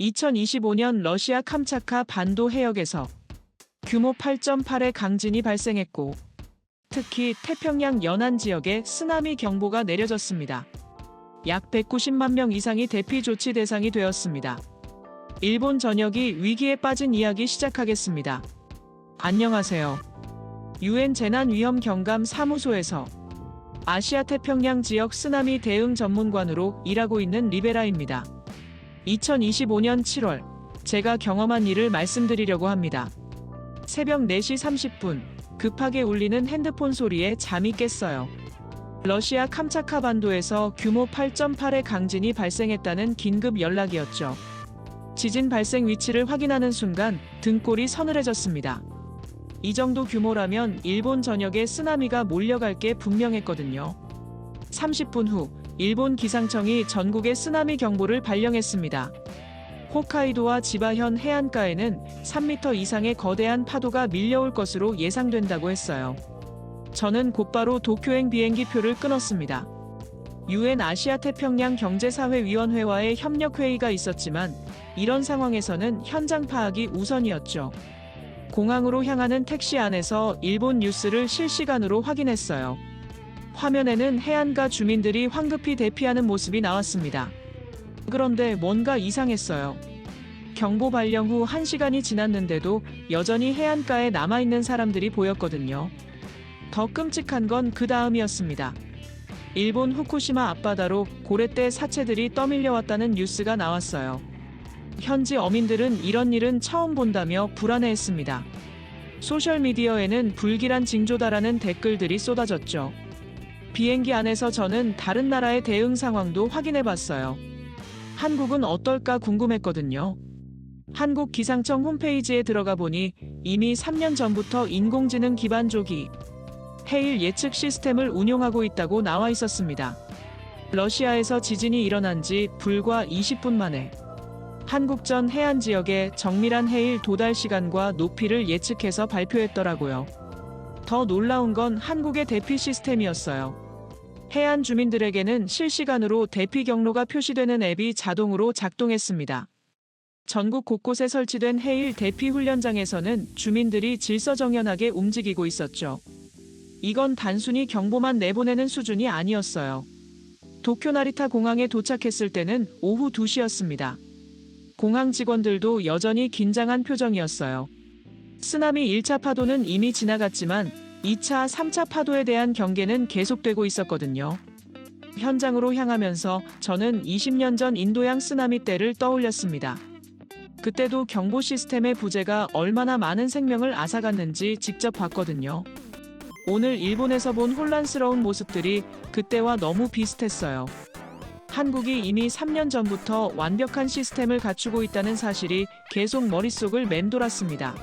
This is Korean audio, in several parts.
2025년 러시아 캄차카 반도 해역에서 규모 8.8의 강진이 발생했고 특히 태평양 연안 지역에 쓰나미 경보가 내려졌습니다. 약 190만 명 이상이 대피 조치 대상이 되었습니다. 일본 전역이 위기에 빠진 이야기 시작하겠습니다. 안녕하세요. 유엔 재난 위험 경감 사무소에서 아시아 태평양 지역 쓰나미 대응 전문관으로 일하고 있는 리베라입니다. 2025년 7월 제가 경험한 일을 말씀드리려고 합니다. 새벽 4시 30분 급하게 울리는 핸드폰 소리에 잠이 깼어요. 러시아 캄차카 반도에서 규모 8.8의 강진이 발생했다는 긴급 연락이었죠. 지진 발생 위치를 확인하는 순간 등골이 서늘해졌습니다. 이 정도 규모라면 일본 전역에 쓰나미가 몰려갈 게 분명했거든요. 30분 후 일본 기상청이 전국에 쓰나미 경보를 발령했습니다. 홋카이도와 지바현 해안가에는 3m 이상의 거대한 파도가 밀려올 것으로 예상된다고 했어요. 저는 곧바로 도쿄행 비행기표를 끊었습니다. 유엔 아시아 태평양 경제사회위원회와의 협력 회의가 있었지만 이런 상황에서는 현장 파악이 우선이었죠. 공항으로 향하는 택시 안에서 일본 뉴스를 실시간으로 확인했어요. 화면에는 해안가 주민들이 황급히 대피하는 모습이 나왔습니다. 그런데 뭔가 이상했어요. 경보 발령 후 1시간이 지났는데도 여전히 해안가에 남아있는 사람들이 보였거든요. 더 끔찍한 건 그 다음이었습니다. 일본 후쿠시마 앞바다로 고래떼 사체들이 떠밀려왔다는 뉴스가 나왔어요. 현지 어민들은 이런 일은 처음 본다며 불안해했습니다. 소셜미디어에는 불길한 징조다라는 댓글들이 쏟아졌죠. 비행기 안에서 저는 다른 나라의 대응 상황도 확인해 봤어요. 한국은 어떨까 궁금했거든요. 한국 기상청 홈페이지에 들어가 보니 이미 3년 전부터 인공지능 기반 조기 해일 예측 시스템을 운용하고 있다고 나와 있었습니다. 러시아에서 지진이 일어난 지 불과 20분 만에 한국전 해안 지역의 정밀한 해일 도달 시간과 높이를 예측해서 발표했더라고요. 더 놀라운 건 한국의 대피 시스템이었어요. 해안 주민들에게는 실시간으로 대피 경로가 표시되는 앱이 자동으로 작동했습니다. 전국 곳곳에 설치된 해일 대피 훈련장에서는 주민들이 질서정연하게 움직이고 있었죠. 이건 단순히 경보만 내보내는 수준이 아니었어요. 도쿄 나리타 공항에 도착했을 때는 오후 2시였습니다. 공항 직원들도 여전히 긴장한 표정이었어요. 쓰나미 1차 파도는 이미 지나갔지만 2차, 3차 파도에 대한 경계는 계속되고 있었거든요. 현장으로 향하면서 저는 20년 전 인도양 쓰나미 때를 떠올렸습니다. 그때도 경보 시스템의 부재가 얼마나 많은 생명을 앗아갔는지 직접 봤거든요. 오늘 일본에서 본 혼란스러운 모습들이 그때와 너무 비슷했어요. 한국이 이미 3년 전부터 완벽한 시스템을 갖추고 있다는 사실이 계속 머릿속을 맴돌았습니다.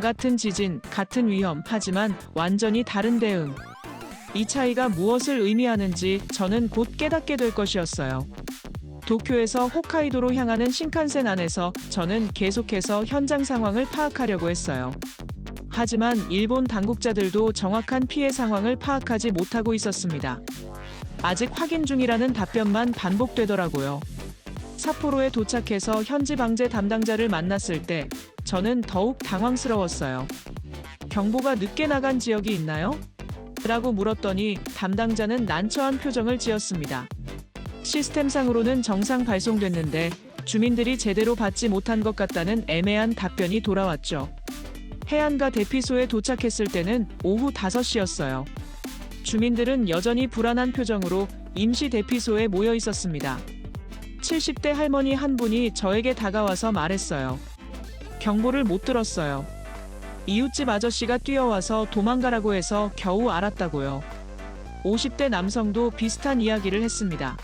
같은 지진, 같은 위험, 하지만 완전히 다른 대응. 이 차이가 무엇을 의미하는지 저는 곧 깨닫게 될 것이었어요. 도쿄에서 홋카이도로 향하는 신칸센 안에서 저는 계속해서 현장 상황을 파악하려고 했어요. 하지만 일본 당국자들도 정확한 피해 상황을 파악하지 못하고 있었습니다. 아직 확인 중이라는 답변만 반복되더라고요. 삿포로에 도착해서 현지 방재 담당자를 만났을 때 저는 더욱 당황스러웠어요. 경보가 늦게 나간 지역이 있나요? 라고 물었더니 담당자는 난처한 표정을 지었습니다. 시스템상으로는 정상 발송됐는데 주민들이 제대로 받지 못한 것 같다는 애매한 답변이 돌아왔죠. 해안가 대피소에 도착했을 때는 오후 5시였어요. 주민들은 여전히 불안한 표정으로 임시 대피소에 모여 있었습니다. 70대 할머니 한 분이 저에게 다가와서 말했어요. 경보를 못 들었어요. 이웃집 아저씨가 뛰어와서 도망가라고 해서 겨우 알았다고요. 50대 남성도 비슷한 이야기를 했습니다.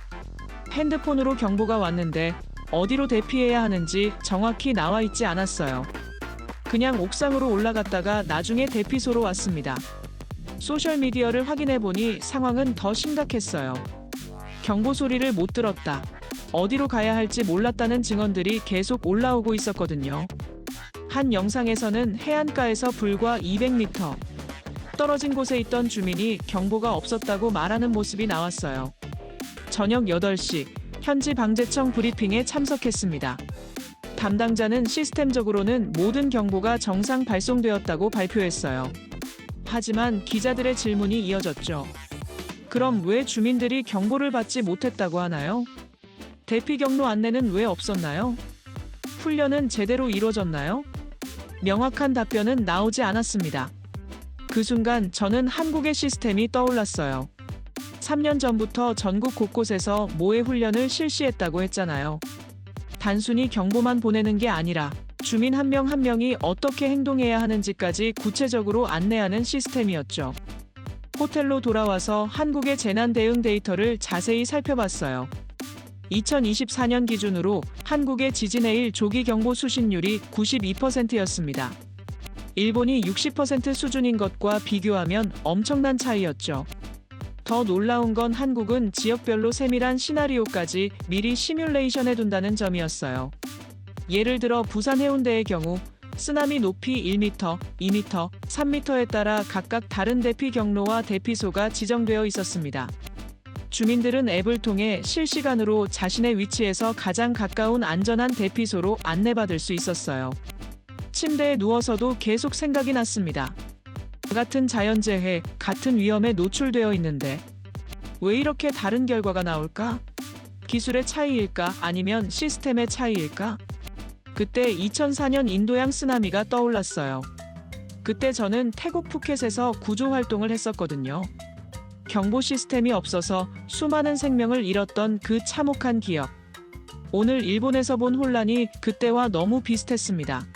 핸드폰으로 경보가 왔는데 어디로 대피해야 하는지 정확히 나와 있지 않았어요. 그냥 옥상으로 올라갔다가 나중에 대피소로 왔습니다. 소셜미디어를 확인해 보니 상황은 더 심각했어요. 경보 소리를 못 들었다. 어디로 가야 할지 몰랐다는 증언들이 계속 올라오고 있었거든요. 한 영상에서는 해안가에서 불과 200m 떨어진 곳에 있던 주민이 경보가 없었다고 말하는 모습이 나왔어요. 저녁 8시 현지 방재청 브리핑에 참석했습니다. 담당자는 시스템적으로는 모든 경보가 정상 발송되었다고 발표했어요. 하지만 기자들의 질문이 이어졌죠. 그럼 왜 주민들이 경보를 받지 못했다고 하나요? 대피 경로 안내는 왜 없었나요? 훈련은 제대로 이루어졌나요? 명확한 답변은 나오지 않았습니다. 그 순간 저는 한국의 시스템이 떠올랐어요. 3년 전부터 전국 곳곳에서 모의 훈련을 실시했다고 했잖아요. 단순히 경보만 보내는 게 아니라 주민 한 명한 명이 어떻게 행동해야 하는지까지 구체적으로 안내하는 시스템이었죠. 호텔로 돌아와서 한국의 재난 대응 데이터를 자세히 살펴봤어요. 2024년 기준으로 한국의 지진해일 조기 경보 수신율이 92%였습니다. 일본이 60% 수준인 것과 비교하면 엄청난 차이였죠. 더 놀라운 건 한국은 지역별로 세밀한 시나리오까지 미리 시뮬레이션해 둔다는 점이었어요. 예를 들어 부산 해운대의 경우 쓰나미 높이 1m, 2m, 3m에 따라 각각 다른 대피 경로와 대피소가 지정되어 있었습니다. 주민들은 앱을 통해 실시간으로 자신의 위치에서 가장 가까운 안전한 대피소로 안내받을 수 있었어요. 침대에 누워서도 계속 생각이 났습니다. 같은 자연재해, 같은 위험에 노출되어 있는데 왜 이렇게 다른 결과가 나올까? 기술의 차이일까? 아니면 시스템의 차이일까? 그때 2004년 인도양 쓰나미가 떠올랐어요. 그때 저는 태국 푸켓에서 구조 활동을 했었거든요. 경보 시스템이 없어서 수많은 생명을 잃었던 그 참혹한 기억. 오늘 일본에서 본 혼란이 그때와 너무 비슷했습니다.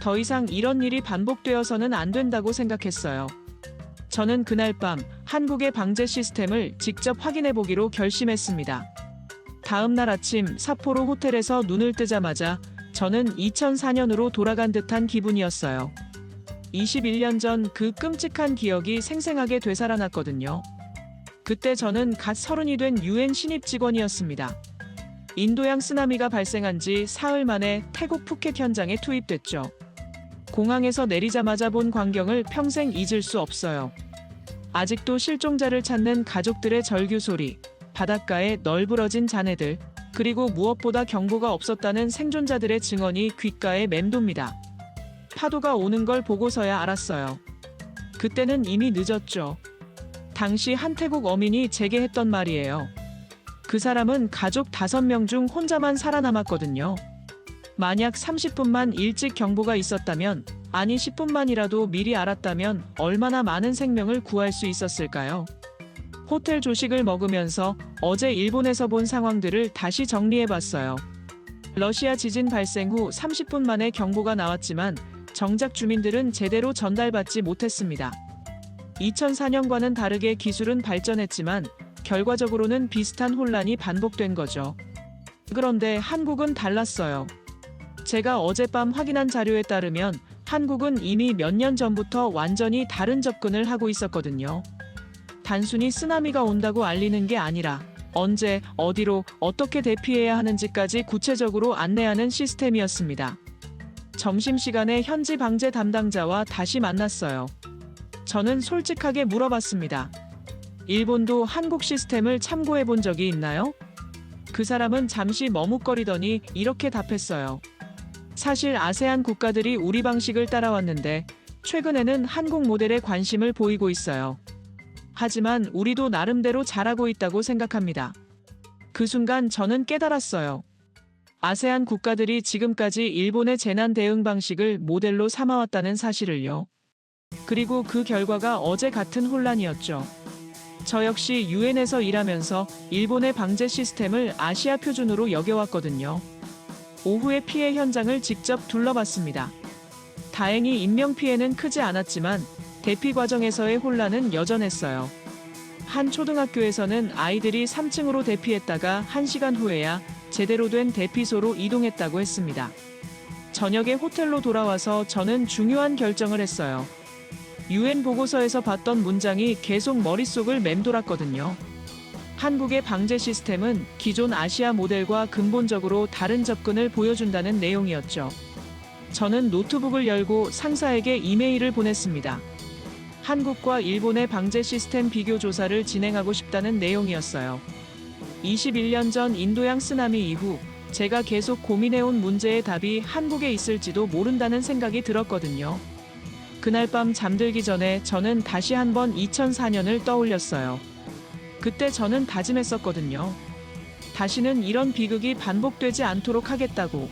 더 이상 이런 일이 반복되어서는 안 된다고 생각했어요. 저는 그날 밤 한국의 방제 시스템을 직접 확인해 보기로 결심했습니다. 다음 날 아침 사포로 호텔에서 눈을 뜨자마자 저는 2004년으로 돌아간 듯한 기분이었어요. 21년 전 그 끔찍한 기억이 생생하게 되살아났거든요. 그때 저는 갓 서른이 된 유엔 신입 직원이었습니다. 인도양 쓰나미가 발생한 지 사흘 만에 태국 푸켓 현장에 투입됐죠. 공항에서 내리자마자 본 광경을 평생 잊을 수 없어요. 아직도 실종자를 찾는 가족들의 절규 소리, 바닷가에 널브러진 잔해들, 그리고 무엇보다 경보가 없었다는 생존자들의 증언이 귓가에 맴돕니다. 파도가 오는 걸 보고서야 알았어요. 그때는 이미 늦었죠. 당시 한태국 어민이 제게 했던 말이에요. 그 사람은 가족 5명 중 혼자만 살아남았거든요. 만약 30분만 일찍 경보가 있었다면, 아니 10분만이라도 미리 알았다면 얼마나 많은 생명을 구할 수 있었을까요? 호텔 조식을 먹으면서 어제 일본에서 본 상황들을 다시 정리해 봤어요. 러시아 지진 발생 후 30분 만에 경보가 나왔지만 정작 주민들은 제대로 전달받지 못했습니다. 2004년과는 다르게 기술은 발전했지만 결과적으로는 비슷한 혼란이 반복된 거죠. 그런데 한국은 달랐어요. 제가 어젯밤 확인한 자료에 따르면 한국은 이미 몇 년 전부터 완전히 다른 접근을 하고 있었거든요. 단순히 쓰나미가 온다고 알리는 게 아니라 언제, 어디로, 어떻게 대피해야 하는지까지 구체적으로 안내하는 시스템이었습니다. 점심시간에 현지 방제 담당자와 다시 만났어요. 저는 솔직하게 물어봤습니다. 일본도 한국 시스템을 참고해 본 적이 있나요? 그 사람은 잠시 머뭇거리더니 이렇게 답했어요. 사실 아세안 국가들이 우리 방식을 따라왔는데 최근에는 한국 모델에 관심을 보이고 있어요. 하지만 우리도 나름대로 잘하고 있다고 생각합니다. 그 순간 저는 깨달았어요. 아세안 국가들이 지금까지 일본의 재난 대응 방식을 모델로 삼아왔다는 사실을요. 그리고 그 결과가 어제 같은 혼란이었죠. 저 역시 유엔에서 일하면서 일본의 방제 시스템을 아시아 표준으로 여겨왔거든요. 오후에 피해 현장을 직접 둘러봤습니다. 다행히 인명 피해는 크지 않았지만 대피 과정에서의 혼란은 여전했어요. 한 초등학교에서는 아이들이 3층으로 대피했다가 1시간 후에야 제대로 된 대피소로 이동했다고 했습니다. 저녁에 호텔로 돌아와서 저는 중요한 결정을 했어요. 유엔 보고서에서 봤던 문장이 계속 머릿속을 맴돌았거든요. 한국의 방제 시스템은 기존 아시아 모델과 근본적으로 다른 접근을 보여준다는 내용이었죠. 저는 노트북을 열고 상사에게 이메일을 보냈습니다. 한국과 일본의 방제 시스템 비교 조사를 진행하고 싶다는 내용이었어요. 21년 전 인도양 쓰나미 이후 제가 계속 고민해온 문제의 답이 한국에 있을지도 모른다는 생각이 들었거든요. 그날 밤 잠들기 전에 저는 다시 한번 2004년을 떠올렸어요. 그때 저는 다짐했었거든요. 다시는 이런 비극이 반복되지 않도록 하겠다고.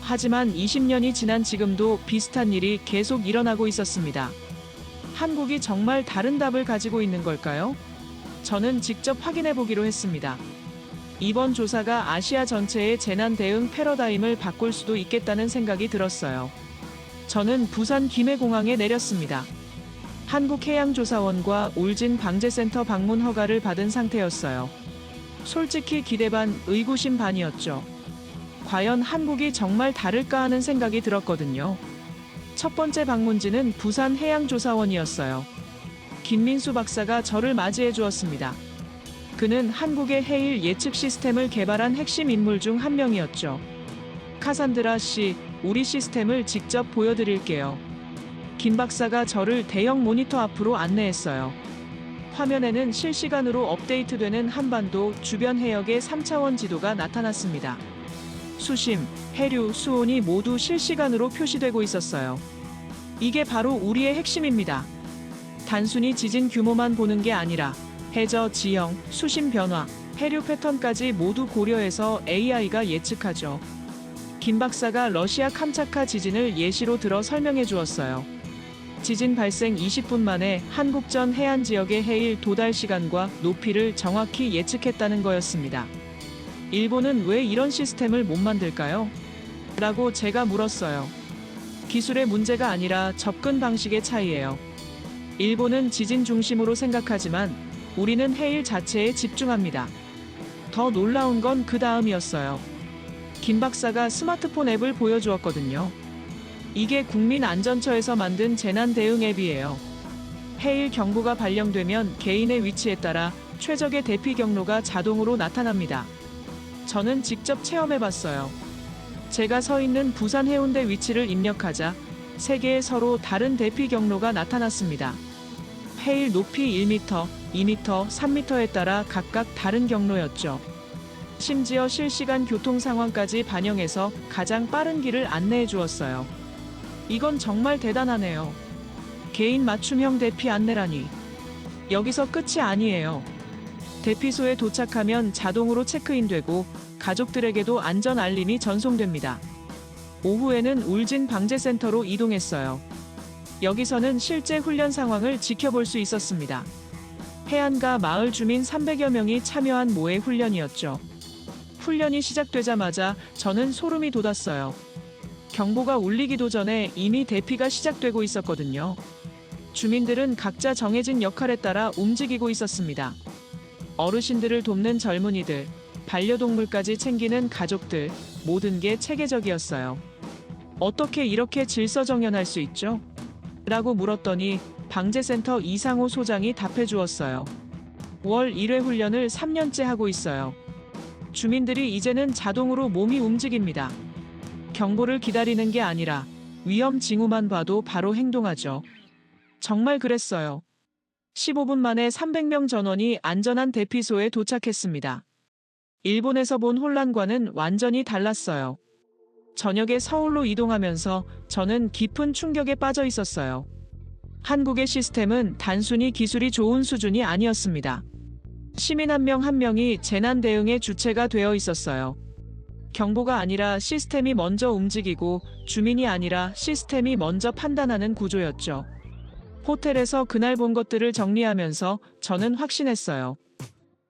하지만 20년이 지난 지금도 비슷한 일이 계속 일어나고 있었습니다. 한국이 정말 다른 답을 가지고 있는 걸까요? 저는 직접 확인해 보기로 했습니다. 이번 조사가 아시아 전체의 재난 대응 패러다임을 바꿀 수도 있겠다는 생각이 들었어요. 저는 부산 김해공항에 내렸습니다. 한국해양조사원과 울진 방재센터 방문 허가를 받은 상태였어요. 솔직히 기대 반 의구심 반이었죠. 과연 한국이 정말 다를까 하는 생각이 들었거든요. 첫 번째 방문지는 부산 해양조사원이었어요. 김민수 박사가 저를 맞이해 주었습니다. 그는 한국의 해일 예측 시스템을 개발한 핵심 인물 중 한 명이었죠. 카산드라 씨, 우리 시스템을 직접 보여드릴게요. 김 박사가 저를 대형 모니터 앞으로 안내했어요. 화면에는 실시간으로 업데이트되는 한반도 주변 해역의 3차원 지도가 나타났습니다. 수심, 해류, 수온이 모두 실시간으로 표시되고 있었어요. 이게 바로 우리의 핵심입니다. 단순히 지진 규모만 보는 게 아니라 해저 지형, 수심 변화, 해류 패턴까지 모두 고려해서 AI가 예측하죠. 김 박사가 러시아 캄차카 지진을 예시로 들어 설명해 주었어요. 지진 발생 20분 만에 한국전 해안 지역의 해일 도달 시간과 높이를 정확히 예측했다는 거였습니다. 일본은 왜 이런 시스템을 못 만들까요? 라고 제가 물었어요. 기술의 문제가 아니라 접근 방식의 차이예요. 일본은 지진 중심으로 생각하지만 우리는 해일 자체에 집중합니다. 더 놀라운 건 그 다음이었어요. 김 박사가 스마트폰 앱을 보여주었거든요. 이게 국민안전처에서 만든 재난 대응 앱이에요. 해일 경보가 발령되면 개인의 위치에 따라 최적의 대피 경로가 자동으로 나타납니다. 저는 직접 체험해봤어요. 제가 서 있는 부산 해운대 위치를 입력하자 세 개의 서로 다른 대피 경로가 나타났습니다. 해일 높이 1m, 2m, 3m에 따라 각각 다른 경로였죠. 심지어 실시간 교통 상황까지 반영해서 가장 빠른 길을 안내해 주었어요. 이건 정말 대단하네요. 개인 맞춤형 대피 안내라니. 여기서 끝이 아니에요. 대피소에 도착하면 자동으로 체크인되고 가족들에게도 안전 알림이 전송됩니다. 오후에는 울진 방재센터로 이동했어요. 여기서는 실제 훈련 상황을 지켜볼 수 있었습니다. 해안가 마을 주민 300여 명이 참여한 모의 훈련이었죠. 훈련이 시작되자마자 저는 소름이 돋았어요. 경보가 울리기도 전에 이미 대피가 시작되고 있었거든요. 주민들은 각자 정해진 역할에 따라 움직이고 있었습니다. 어르신들을 돕는 젊은이들, 반려동물까지 챙기는 가족들, 모든 게 체계적이었어요. 어떻게 이렇게 질서정연할 수 있죠? 라고 물었더니 방재센터 이상호 소장이 답해 주었어요. 월 1회 훈련을 3년째 하고 있어요. 주민들이 이제는 자동으로 몸이 움직입니다. 경보를 기다리는 게 아니라 위험 징후만 봐도 바로 행동하죠. 정말 그랬어요. 15분 만에 300명 전원이 안전한 대피소에 도착했습니다. 일본에서 본 혼란과는 완전히 달랐어요. 저녁에 서울로 이동하면서 저는 깊은 충격에 빠져 있었어요. 한국의 시스템은 단순히 기술이 좋은 수준이 아니었습니다. 시민 한명한 명이 재난 대응의 주체가 되어 있었어요. 경보가 아니라 시스템이 먼저 움직이고 주민이 아니라 시스템이 먼저 판단하는 구조였죠. 호텔에서 그날 본 것들을 정리하면서 저는 확신했어요.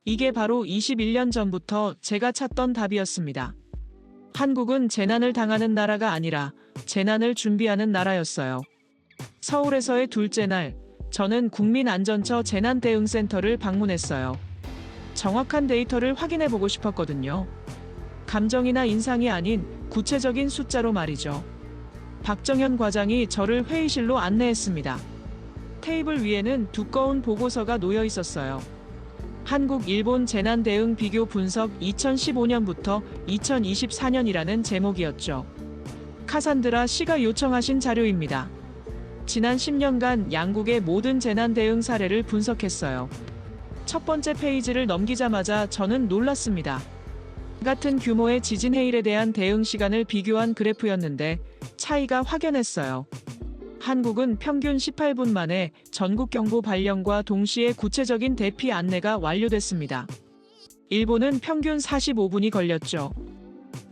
이게 바로 21년 전부터 제가 찾던 답이었습니다. 한국은 재난을 당하는 나라가 아니라 재난을 준비하는 나라였어요. 서울에서의 둘째 날, 저는 국민안전처 재난대응센터를 방문했어요. 정확한 데이터를 확인해 보고 싶었거든요. 감정이나 인상이 아닌 구체적인 숫자로 말이죠. 박정현 과장이 저를 회의실로 안내했습니다. 테이블 위에는 두꺼운 보고서가 놓여 있었어요. 한국 일본 재난 대응 비교 분석 2015년부터 2024년이라는 제목이었죠. 카산드라 씨가 요청하신 자료입니다. 지난 10년간 양국의 모든 재난 대응 사례를 분석했어요. 첫 번째 페이지를 넘기자마자 저는 놀랐습니다. 같은 규모의 지진 해일에 대한 대응 시간을 비교한 그래프였는데 차이가 확연했어요. 한국은 평균 18분 만에 전국 경보 발령과 동시에 구체적인 대피 안내가 완료됐습니다. 일본은 평균 45분이 걸렸죠.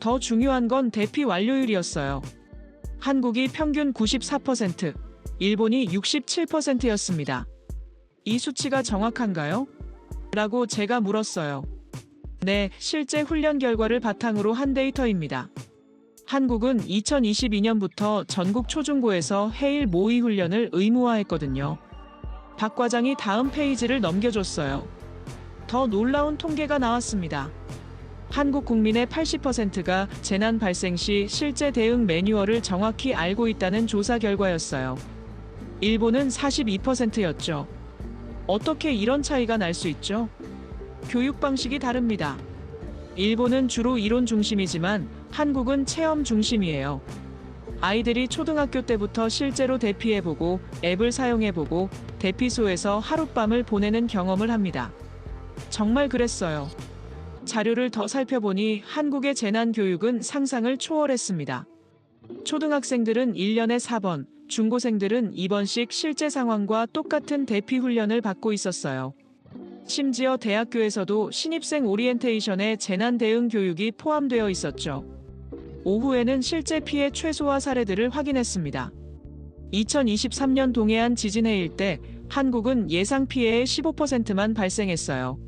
더 중요한 건 대피 완료율이었어요. 한국이 평균 94%, 일본이 67%였습니다. 이 수치가 정확한가요? 라고 제가 물었어요. 네, 실제 훈련 결과를 바탕으로 한 데이터입니다. 한국은 2022년부터 전국 초중고에서 해일 모의 훈련을 의무화했거든요. 박 과장이 다음 페이지를 넘겨줬어요. 더 놀라운 통계가 나왔습니다. 한국 국민의 80%가 재난 발생 시 실제 대응 매뉴얼을 정확히 알고 있다는 조사 결과였어요. 일본은 42%였죠. 어떻게 이런 차이가 날 수 있죠? 교육 방식이 다릅니다. 일본은 주로 이론 중심이지만 한국은 체험 중심이에요. 아이들이 초등학교 때부터 실제로 대피해보고 앱을 사용해보고 대피소에서 하룻밤을 보내는 경험을 합니다. 정말 그랬어요. 자료를 더 살펴보니 한국의 재난 교육은 상상을 초월했습니다. 초등학생들은 1년에 4번, 중고생들은 2번씩 실제 상황과 똑같은 대피 훈련을 받고 있었어요. 심지어 대학교에서도 신입생 오리엔테이션에 재난 대응 교육이 포함되어 있었죠. 오후에는 실제 피해 최소화 사례들을 확인했습니다. 2023년 동해안 지진 해일 때 한국은 예상 피해의 15%만 발생했어요.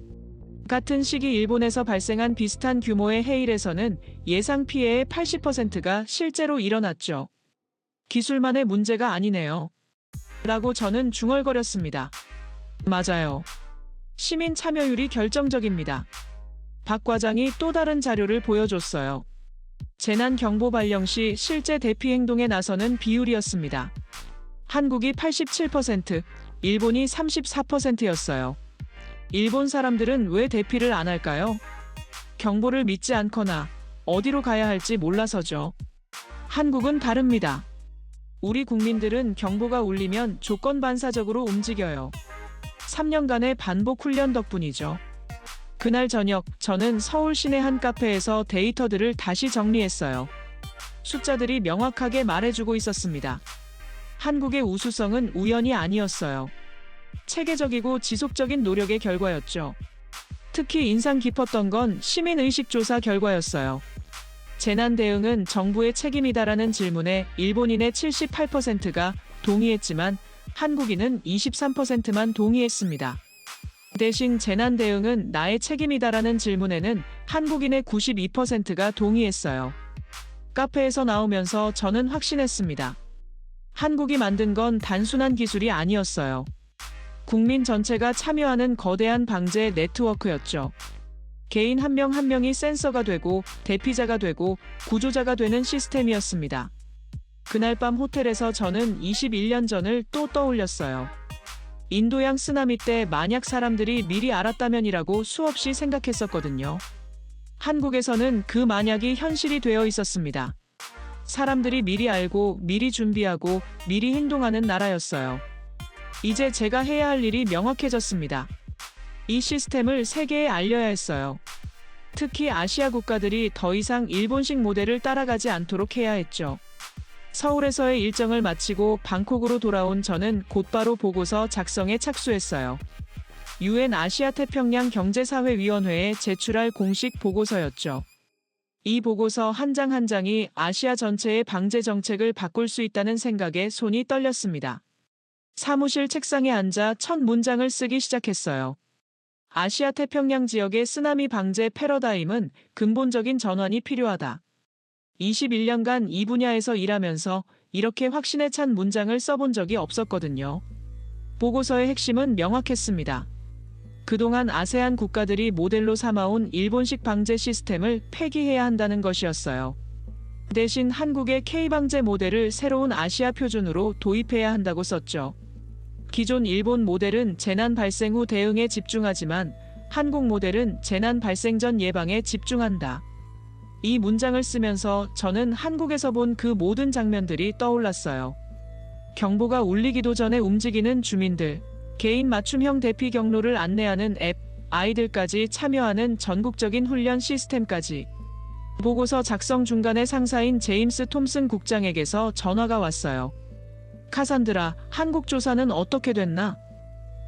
같은 시기 일본에서 발생한 비슷한 규모의 해일에서는 예상 피해의 80%가 실제로 일어났죠. 기술만의 문제가 아니네요. 라고 저는 중얼거렸습니다. 맞아요. 시민 참여율이 결정적입니다. 박 과장이 또 다른 자료를 보여줬어요. 재난 경보 발령 시 실제 대피 행동에 나서는 비율이었습니다. 한국이 87%, 일본이 34%였어요. 일본 사람들은 왜 대피를 안 할까요? 경보를 믿지 않거나 어디로 가야 할지 몰라서죠. 한국은 다릅니다. 우리 국민들은 경보가 울리면 조건 반사적으로 움직여요. 3년간의 반복 훈련 덕분이죠. 그날 저녁 저는 서울 시내 한 카페에서 데이터들을 다시 정리했어요. 숫자들이 명확하게 말해주고 있었습니다. 한국의 우수성은 우연이 아니었어요. 체계적이고 지속적인 노력의 결과였죠. 특히 인상 깊었던 건 시민의식 조사 결과였어요. 재난 대응은 정부의 책임이다라는 질문에 일본인의 78%가 동의했지만 한국인은 23%만 동의했습니다. 대신 재난 대응은 나의 책임이다라는 질문에는 한국인의 92%가 동의했어요. 카페에서 나오면서 저는 확신했습니다. 한국이 만든 건 단순한 기술이 아니었어요. 국민 전체가 참여하는 거대한 방제 네트워크였죠. 개인 한 명한 명이 센서가 되고 대피자가 되고 구조자가 되는 시스템이었습니다. 그날 밤 호텔에서 저는 21년 전을 또 떠올렸어요. 인도양 쓰나미 때 만약 사람들이 미리 알았다면이라고 수없이 생각했었거든요. 한국에서는 그 만약이 현실이 되어 있었습니다. 사람들이 미리 알고 미리 준비하고 미리 행동하는 나라였어요. 이제 제가 해야 할 일이 명확해졌습니다. 이 시스템을 세계에 알려야 했어요. 특히 아시아 국가들이 더 이상 일본식 모델을 따라가지 않도록 해야 했죠. 서울에서의 일정을 마치고 방콕으로 돌아온 저는 곧바로 보고서 작성에 착수했어요. 유엔 아시아 태평양 경제사회위원회에 제출할 공식 보고서였죠. 이 보고서 한 장 한 장이 아시아 전체의 방제 정책을 바꿀 수 있다는 생각에 손이 떨렸습니다. 사무실 책상에 앉아 첫 문장을 쓰기 시작했어요. 아시아 태평양 지역의 쓰나미 방제 패러다임은 근본적인 전환이 필요하다. 21년간 이 분야에서 일하면서 이렇게 확신에 찬 문장을 써본 적이 없었거든요. 보고서의 핵심은 명확했습니다. 그동안 아세안 국가들이 모델로 삼아온 일본식 방제 시스템을 폐기해야 한다는 것이었어요. 대신 한국의 K방제 모델을 새로운 아시아 표준으로 도입해야 한다고 썼죠. 기존 일본 모델은 재난 발생 후 대응에 집중하지만 한국 모델은 재난 발생 전 예방에 집중한다. 이 문장을 쓰면서 저는 한국에서 본 그 모든 장면들이 떠올랐어요. 경보가 울리기도 전에 움직이는 주민들, 개인 맞춤형 대피 경로를 안내하는 앱, 아이들까지 참여하는 전국적인 훈련 시스템까지. 보고서 작성 중간에 상사인 제임스 톰슨 국장에게서 전화가 왔어요. 카산드라, 한국 조사는 어떻게 됐나?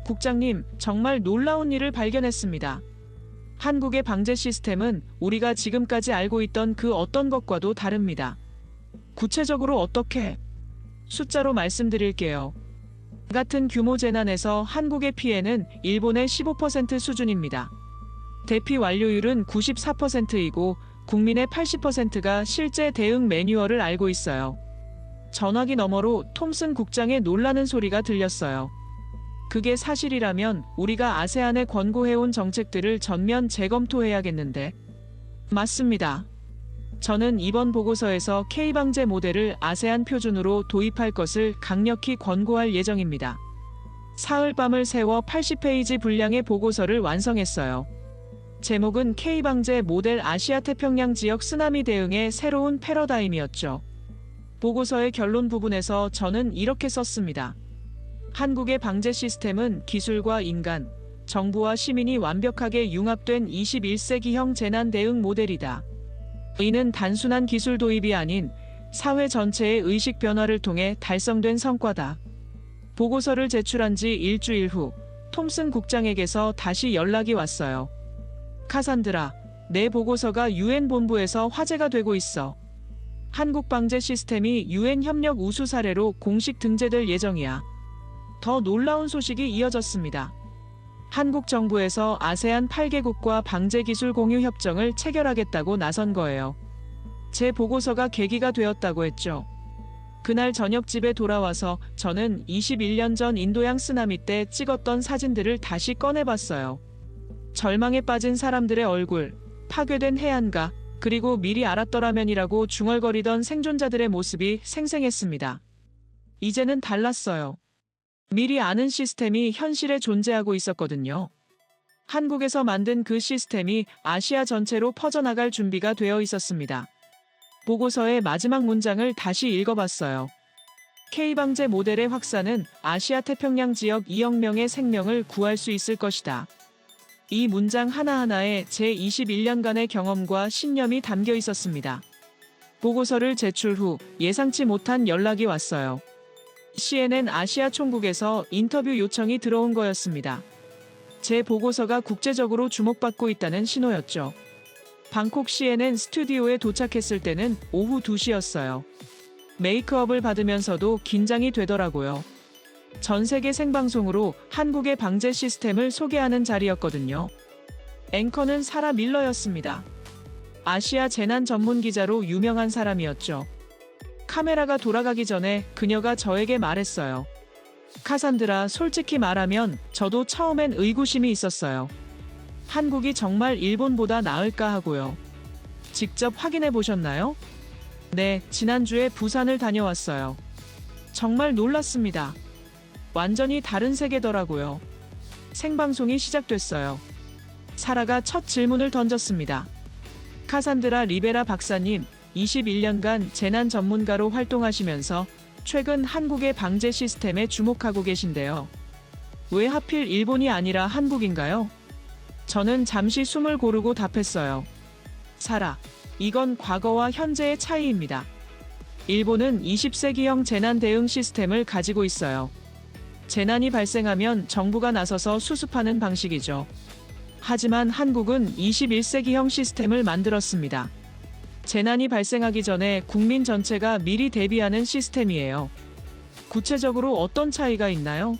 국장님, 정말 놀라운 일을 발견했습니다. 한국의 방제 시스템은 우리가 지금까지 알고 있던 그 어떤 것과도 다릅니다. 구체적으로 어떻게? 숫자로 말씀드릴게요. 같은 규모 재난에서 한국의 피해는 일본의 15% 수준입니다. 대피 완료율은 94%이고 국민의 80%가 실제 대응 매뉴얼을 알고 있어요. 전화기 너머로 톰슨 국장의 놀라는 소리가 들렸어요. 그게 사실이라면 우리가 아세안에 권고해온 정책들을 전면 재검토해야겠는데. 맞습니다. 저는 이번 보고서에서 K방제 모델을 아세안 표준으로 도입할 것을 강력히 권고할 예정입니다. 사흘밤을 세워 80페이지 분량의 보고서를 완성했어요. 제목은 K방제 모델 아시아 태평양 지역 쓰나미 대응의 새로운 패러다임이었죠. 보고서의 결론 부분에서 저는 이렇게 썼습니다. 한국의 방제 시스템은 기술과 인간, 정부와 시민이 완벽하게 융합된 21세기형 재난 대응 모델이다. 이는 단순한 기술 도입이 아닌 사회 전체의 의식 변화를 통해 달성된 성과다. 보고서를 제출한 지 일주일 후 톰슨 국장에게서 다시 연락이 왔어요. 카산드라, 내 보고서가 유엔 본부에서 화제가 되고 있어. 한국 방제 시스템이 유엔 협력 우수 사례로 공식 등재될 예정이야. 더 놀라운 소식이 이어졌습니다. 한국 정부에서 아세안 8개국과 방제 기술 공유 협정을 체결하겠다고 나선 거예요. 제 보고서가 계기가 되었다고 했죠. 그날 저녁 집에 돌아와서 저는 21년 전 인도양 쓰나미 때 찍었던 사진들을 다시 꺼내봤어요. 절망에 빠진 사람들의 얼굴, 파괴된 해안가, 그리고 미리 알았더라면이라고 중얼거리던 생존자들의 모습이 생생했습니다. 이제는 달랐어요. 미리 아는 시스템이 현실에 존재하고 있었거든요. 한국에서 만든 그 시스템이 아시아 전체로 퍼져나갈 준비가 되어 있었습니다. 보고서의 마지막 문장을 다시 읽어봤어요. K방제 모델의 확산은 아시아 태평양 지역 2억 명의 생명을 구할 수 있을 것이다. 이 문장 하나하나에 제 21년간의 경험과 신념이 담겨 있었습니다. 보고서를 제출 후 예상치 못한 연락이 왔어요. CNN 아시아 총국에서 인터뷰 요청이 들어온 거였습니다. 제 보고서가 국제적으로 주목받고 있다는 신호였죠. 방콕 CNN 스튜디오에 도착했을 때는 오후 2시였어요. 메이크업을 받으면서도 긴장이 되더라고요. 전 세계 생방송으로 한국의 방제 시스템을 소개하는 자리였거든요. 앵커는 사라 밀러였습니다. 아시아 재난 전문 기자로 유명한 사람이었죠. 카메라가 돌아가기 전에 그녀가 저에게 말했어요. 카산드라, 솔직히 말하면 저도 처음엔 의구심이 있었어요. 한국이 정말 일본보다 나을까 하고요. 직접 확인해 보셨나요? 네, 지난주에 부산을 다녀왔어요. 정말 놀랐습니다. 완전히 다른 세계더라고요. 생방송이 시작됐어요. 사라가 첫 질문을 던졌습니다. 카산드라 리베라 박사님, 21년간 재난 전문가로 활동하시면서 최근 한국의 방제 시스템에 주목하고 계신데요. 왜 하필 일본이 아니라 한국인가요? 저는 잠시 숨을 고르고 답했어요. 사라, 이건 과거와 현재의 차이입니다. 일본은 20세기형 재난 대응 시스템을 가지고 있어요. 재난이 발생하면 정부가 나서서 수습하는 방식이죠. 하지만 한국은 21세기형 시스템을 만들었습니다. 재난이 발생하기 전에 국민 전체가 미리 대비하는 시스템이에요. 구체적으로 어떤 차이가 있나요?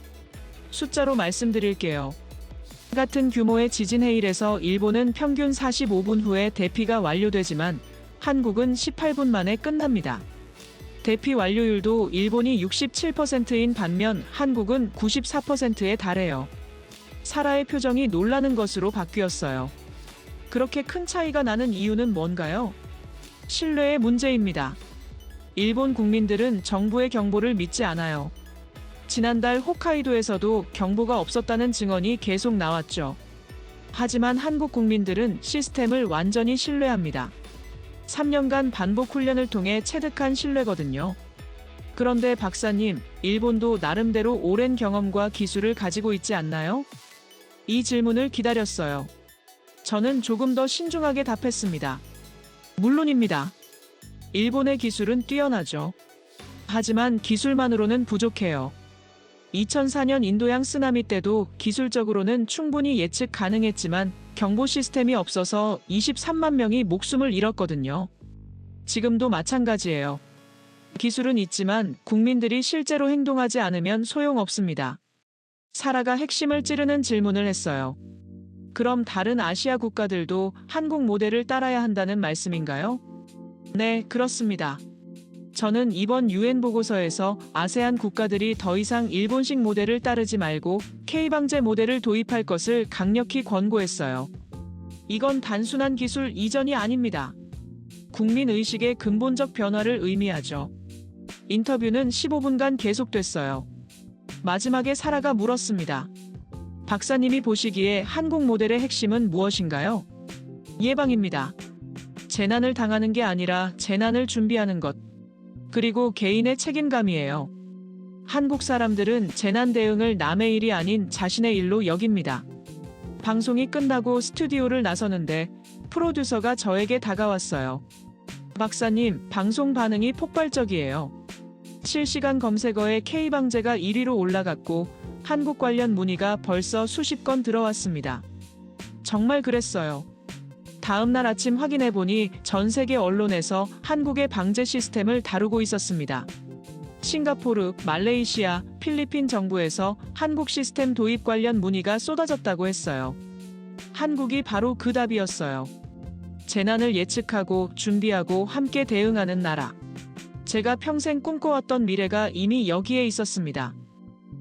숫자로 말씀드릴게요. 같은 규모의 지진 해일에서 일본은 평균 45분 후에 대피가 완료되지만 한국은 18분 만에 끝납니다. 대피 완료율도 일본이 67%인 반면 한국은 94%에 달해요. 사라의 표정이 놀라는 것으로 바뀌었어요. 그렇게 큰 차이가 나는 이유는 뭔가요? 신뢰의 문제입니다. 일본 국민들은 정부의 경보를 믿지 않아요. 지난달 홋카이도에서도 경보가 없었다는 증언이 계속 나왔죠. 하지만 한국 국민들은 시스템을 완전히 신뢰합니다. 3년간 반복 훈련을 통해 체득한 신뢰거든요. 그런데 박사님, 일본도 나름대로 오랜 경험과 기술을 가지고 있지 않나요? 이 질문을 기다렸어요. 저는 조금 더 신중하게 답했습니다. 물론입니다. 일본의 기술은 뛰어나죠. 하지만 기술만으로는 부족해요. 2004년 인도양 쓰나미 때도 기술적으로는 충분히 예측 가능했지만 경보 시스템이 없어서 23만 명이 목숨을 잃었거든요. 지금도 마찬가지예요. 기술은 있지만 국민들이 실제로 행동하지 않으면 소용없습니다. 사라가 핵심을 찌르는 질문을 했어요. 그럼 다른 아시아 국가들도 한국 모델을 따라야 한다는 말씀인가요? 네, 그렇습니다. 저는 이번 유엔 보고서에서 아세안 국가들이 더 이상 일본식 모델을 따르지 말고 K방제 모델을 도입할 것을 강력히 권고했어요. 이건 단순한 기술 이전이 아닙니다. 국민 의식의 근본적 변화를 의미하죠. 인터뷰는 15분간 계속됐어요. 마지막에 사라가 물었습니다. 박사님이 보시기에 한국 모델의 핵심은 무엇인가요? 예방입니다. 재난을 당하는 게 아니라 재난을 준비하는 것. 그리고 개인의 책임감이에요. 한국 사람들은 재난 대응을 남의 일이 아닌 자신의 일로 여깁니다. 방송이 끝나고 스튜디오를 나서는데 프로듀서가 저에게 다가왔어요. 박사님, 방송 반응이 폭발적이에요. 실시간 검색어에 K방제가 1위로 올라갔고 한국 관련 문의가 벌써 수십 건 들어왔습니다. 정말 그랬어요. 다음 날 아침 확인해 보니 전 세계 언론에서 한국의 방제 시스템을 다루고 있었습니다. 싱가포르, 말레이시아, 필리핀 정부에서 한국 시스템 도입 관련 문의가 쏟아졌다고 했어요. 한국이 바로 그 답이었어요. 재난을 예측하고 준비하고 함께 대응하는 나라. 제가 평생 꿈꿔왔던 미래가 이미 여기에 있었습니다.